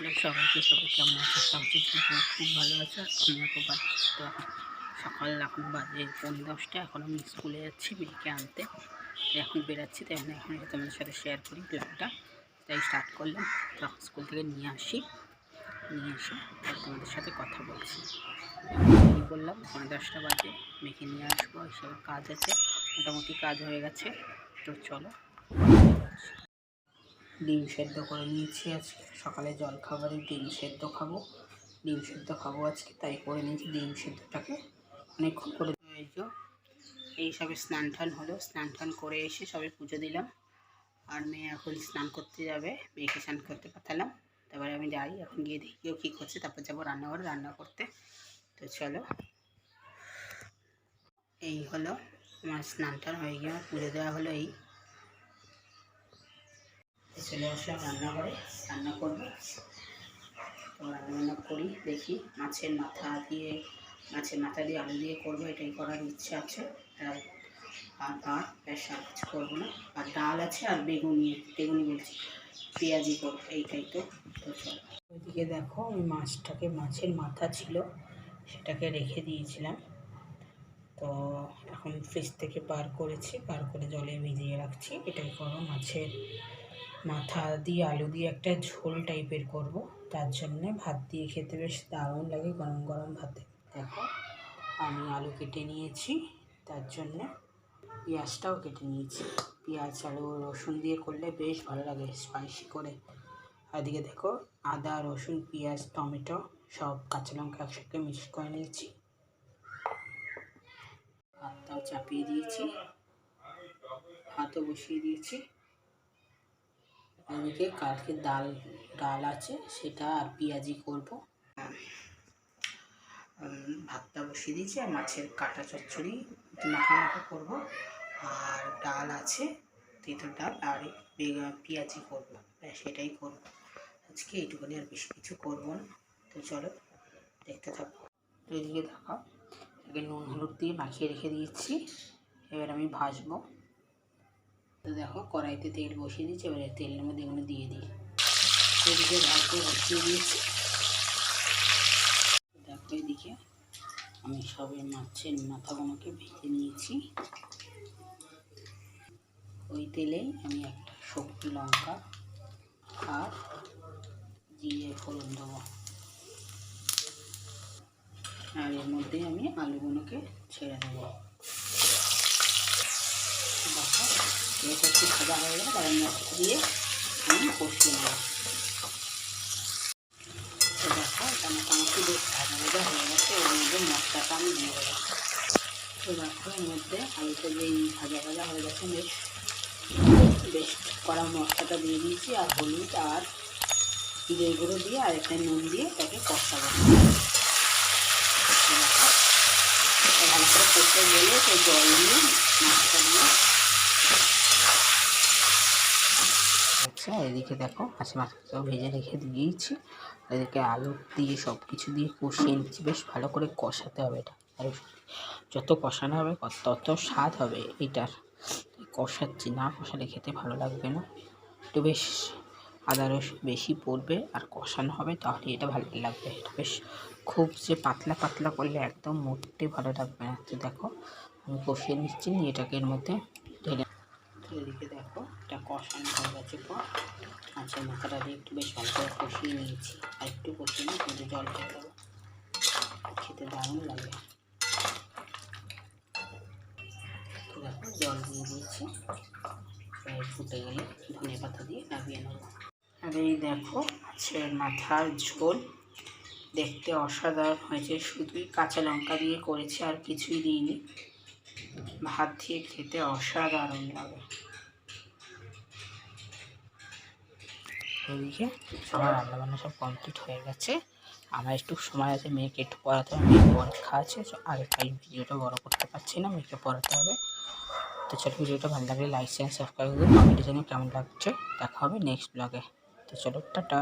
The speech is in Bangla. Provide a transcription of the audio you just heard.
হ্যালো সবাইকে সবাই কেমন আছে? সবাই খুব খুব ভালো আছে? আর আমি এখন বাড়ি তো সকাল এখন বাজে পৌনে দশটা। এখন আমি স্কুলে যাচ্ছি মেয়েকে আনতে। এখন বেরাচ্ছি তাই আমি এখন তোমাদের সাথে শেয়ার করি ব্লগটা তাই স্টার্ট করলাম। তো এখন স্কুল থেকে নিয়ে আসি। নিয়ে এসে আর তোমাদের সাথে কথা বলছি। কী করলাম পৌনে দশটা বাজে। মেয়েকে নিয়ে আসব হিসেবে কাজ আছে। মোটামুটি কাজ হয়ে গেছে। তো চলো ডিম সেদ্ধ করে নিয়েছি আজকে। সকালে জল খাবারে ডিম সেদ্ধ খাব। ডিম সেদ্ধ খাব আজকে, তাই করে নিয়েছি ডিম সেদ্ধটাকে। অনেকক্ষণ করে যে, এই সবে স্নান টান হলো। স্নান টান করে এসে সবে পুজো দিলাম। আর মেয়ে এখন স্নান করতে যাবে। মেয়েকে স্নান করতে পাঠালাম। তারপরে আমি যাই, এখন গিয়ে দেখি ও কী করছে। তারপর যাব রান্নাঘরে রান্না করতে। তো চলো, এই হলো। আমার স্নান টান হয়ে গিয়ে আমার পুজো দেওয়া হলো, এই। চলে আসলাম রান্নাঘরে, রান্না করব। তো রান্না বান্না করি, দেখি মাছের মাথা দিয়ে, মাছের মাথা দিয়ে আলু দিয়ে করব, এটাই করার ইচ্ছা আছে। আর ভাত বেশ কিছু করব না। আর ডাল আছে আর বেগুনি বেগুনি বলছি, পেঁয়াজি করব, এইটাই তো। ওইদিকে দেখো, ওই মাছটাকে, মাছের মাথা ছিল, সেটাকে রেখে দিয়েছিলাম। তো এখন ফ্রিজ থেকে বার করেছি, বার করে জলে ভিজিয়ে রাখছি, এটাই করো মাছের মাথা দিয়ে আলু দিয়ে একটা ঝোল টাইপের করব। তার জন্যে ভাত দিয়ে খেতে বেশ দারুণ লাগে গরম গরম ভাতে। দেখো, আমি আলু কেটে নিয়েছি, তার জন্যে পেঁয়াজটাও কেটে নিয়েছি। পেঁয়াজ, আলু, রসুন দিয়ে করলে বেশ ভালো লাগে স্পাইসি করে। এদিকে দেখো, আদা, রসুন, পেঁয়াজ, টমেটো সব কাঁচা লঙ্কা একসাথে মিক্স করে নিয়েছি। ভাতটাও চাপিয়ে দিয়েছি। ভাতও বসিয়ে দিয়েছি। ওদিকে কালকে ডাল ডাল আছে, সেটা আর পেঁয়াজি করব। ভাতটা বসিয়ে দিয়েছি, আর মাছের কাটা চচ্চড়ি মাখা মাখা করব। আর ডাল আছে, তেঁতুল ডাল, আর পেঁয়াজি করব। ব্যাস সেটাই করব। আজকে এইটুকুনি, আর বেশি কিছু করব না। তো চলো, দেখতে থাকো। এদিকে দেখো, এদিকে নুন হলুদ দিয়ে মাখিয়ে রেখে দিয়েছি। এবার আমি ভাজবো। তো দেখো, কড়াইতে তেল বসিয়ে দিয়েছি এবারে তেলের মধ্যে এগুলো দিয়ে দিই। এদিকে রাখতে বসিয়ে দিয়েছি। দেখো এদিকে আমি সবে মাছের মাথাগুলোকে ভেজে নিয়েছি। ওই তেলেই আমি একটা শুকনো লঙ্কা আর জিরে ফোড়ন দেবো। আর এর মধ্যে আমি আলুগুলোকে ছেড়ে দেবো। তারপর মশলা দিয়ে আমি কষিয়ে মোটামুটি বেশ ভাজা ভাজা হয়ে গেছে মশলাটা আমি দিয়ে দেবো তো দেখো মধ্যে আলুটা যে ভাজা ভাজা হয়ে গেছে বেশ বেশ কড়া মশলাটা দিয়ে দিয়েছি আর হলুদ আর জিরে গুঁড়ো দিয়ে আর একটা নুন দিয়ে এটাকে কষাবো ভালো করে কষে গেলে সেই জল দিয়ে মাছটা দিয়ে আচ্ছা এদিকে দেখো মাছ মাছটাও ভেজে রেখে দিয়েছি। এদিকে আলু দিয়ে সব কিছু দিয়ে কষিয়ে নিচ্ছি। বেশ ভালো করে কষাতে হবে এটা। আর যত কষানো হবে তত স্বাদ হবে এটার। কষাচ্ছি, না কষালে খেতে ভালো লাগবে না। একটু বেশ আদা রসুন বেশি পড়বে আর কষানো হবে, তাহলে এটা ভালো লাগবে। এটা বেশ খুব যে পাতলা পাতলা করলে একদম মোটে ভালো লাগবে না। তো দেখো, আমি কষিয়ে নিচ্ছি, নিয়ে এটাকে এর মধ্যে এদিকে দেখো, এটা কষানো হয়ে গেছে পর মাছের মাথাটা দিয়ে একটু বেশ ভালো করে কষিয়ে নিয়েছি। আর একটু কষিয়ে নিয়ে কিন্তু জল খেয়ে দেবো। খেতে দারুণ লাগে। দেখো জল দিয়ে দিয়েছি। ফুটে গেলে ধনে পাতা দিয়ে নামিয়ে নেব। আর এই দেখো, মাছের মাথার ঝোল। দেখতে অসাধারণ হয়েছে। শুধুই কাঁচা লঙ্কা দিয়ে করেছি, আর কিছুই দিইনি। ভাত দিয়ে খেতে অসাধারণ লাগে। ওইদিকে আমার রান্নাবান্না সব কমপ্লিট হয়ে গেছে। আমার একটু সময় আছে মেয়েকে একটু পড়াতে হবে মেয়ের পরীক্ষা আছে আর তাই ভিডিওটা বড় করতে পারছি না মেয়েকে পড়াতে হবে। তো চলো ভিডিওটা ভালো লাগলে লাইক শেয়ার সাবস্ক্রাইব করুন কমেন্টে জানিয়ে কেমন লাগছে। দেখা হবে নেক্সট ব্লগে তো চলো টাটা।